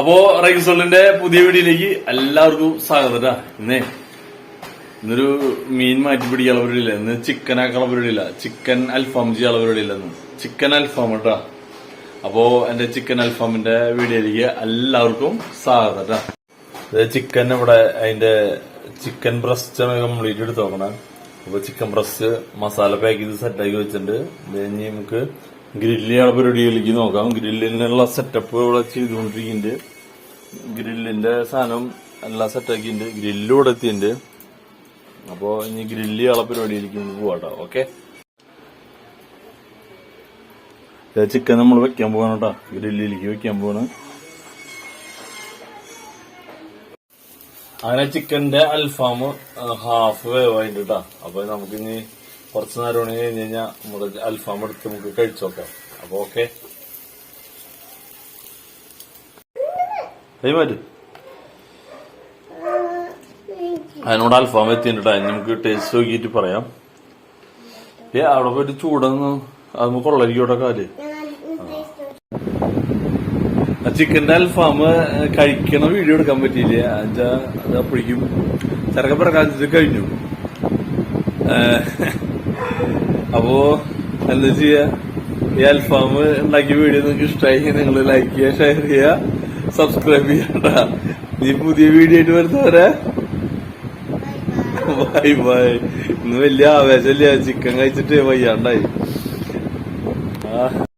അപ്പോ റൈസോളിന്റെ പുതിയ വീഡിയോയിലേക്ക് എല്ലാവർക്കും സ്വാഗതം. ഇന്നേ ഇന്നൊരു മീൻ മാറ്റി പിടിക്കാനുള്ള പരിപാടിയില്ല. ഇന്ന് ചിക്കൻ ആക്കാനുള്ള പരിപാടിയില്ല. ചിക്കൻ അൽഫാം ചെയ്യാനുള്ള പരിപാടിയില്ല ഇന്ന്. ചിക്കൻ അൽഫാം കേട്ടാ അപ്പോ എന്റെ ചിക്കൻ അൽഫാമിന്റെ വീഡിയോയിലേക്ക് എല്ലാവർക്കും സ്വാഗതം ട്ടാ. ചിക്കൻ ഇവിടെ അതിന്റെ ചിക്കൻ ബ്രസ്റ്റ് കംപ്ലീറ്റ് എടുത്ത് നോക്കണേ. അപ്പൊ ചിക്കൻ ബ്രസ്റ്റ് മസാല പാക്ക് ചെയ്ത് സെറ്റാക്കി വെച്ചിട്ടുണ്ട്. ഇനി നമുക്ക് ഗ്രില്ല് ചെയ്യാനുള്ള പരിപാടിയിലേക്ക് നോക്കാം. ഗ്രില്ലിനുള്ള സെറ്റപ്പ് ഇവിടെ ചെയ്തുകൊണ്ടിരിക്കുന്നുണ്ട്. ഗ്രില്ലിന്റെ സാധനം എല്ലാം സെറ്റാക്കിയിട്ടുണ്ട് ഗ്രില്ലും ഇവിടെ എത്തിയിട്ടുണ്ട്. അപ്പോ ഇനി ഗ്രില്ലിയുള്ള പരിപാടിയിലേക്ക് പോവാട്ടോ ഓക്കെ ചിക്കൻ നമ്മൾ വെക്കാൻ പോകണം കേട്ടോ. ഗ്രില്ലിലേക്ക് വെക്കാൻ പോവാണ്. അങ്ങനെ ചിക്കന്റെ അൽഫാം ഹാഫ് കേട്ടാ. അപ്പൊ നമുക്ക് ഇനി കുറച്ച് നേരം ഉണങ്ങി കഴിഞ്ഞ് കഴിഞ്ഞാൽ നമ്മുടെ അൽഫാം എടുത്ത് നമുക്ക് കഴിച്ചു നോക്കാം. അപ്പൊ ഓക്കെ. അതിനോട് അൽഫാം എത്തിയിട്ടാ ഇനി നമുക്ക് ടേസ്റ്റ് നോക്കിയിട്ട് പറയാം. ഏ അവിടെ പോയിട്ട് ചൂടൊന്ന് അത് നമുക്ക് കൊള്ളരിക്കോട്ടെ കാൽ. ചിക്കന്റെ അൽഫാം കഴിക്കണ വീഡിയോ എടുക്കാൻ പറ്റിയില്ല? എന്നുവെച്ചാ അത് അപ്പോഴേക്കും ചെറുക്ക പ്രകാശിച്ച് കഴിഞ്ഞു. ഏ, അപ്പോ എന്താ ചെയ്യാ? ഈ അൽഫാം ഉണ്ടാക്കിയ വീഡിയോ നിങ്ങൾക്ക് ഇഷ്ടമായി നിങ്ങൾ ലൈക്ക് ചെയ്യുക ഷെയർ ചെയ്യുക സബ്സ്ക്രൈബ് ചെയ്യണ്ട നീ പുതിയ വീഡിയോ ആയിട്ട് വരുന്നവരെ ബൈ ബൈ ഇന്ന് വലിയ ആവേശമില്ല ചിക്കൻ കഴിച്ചിട്ട് വയ്യാണ്ടായി. ആ.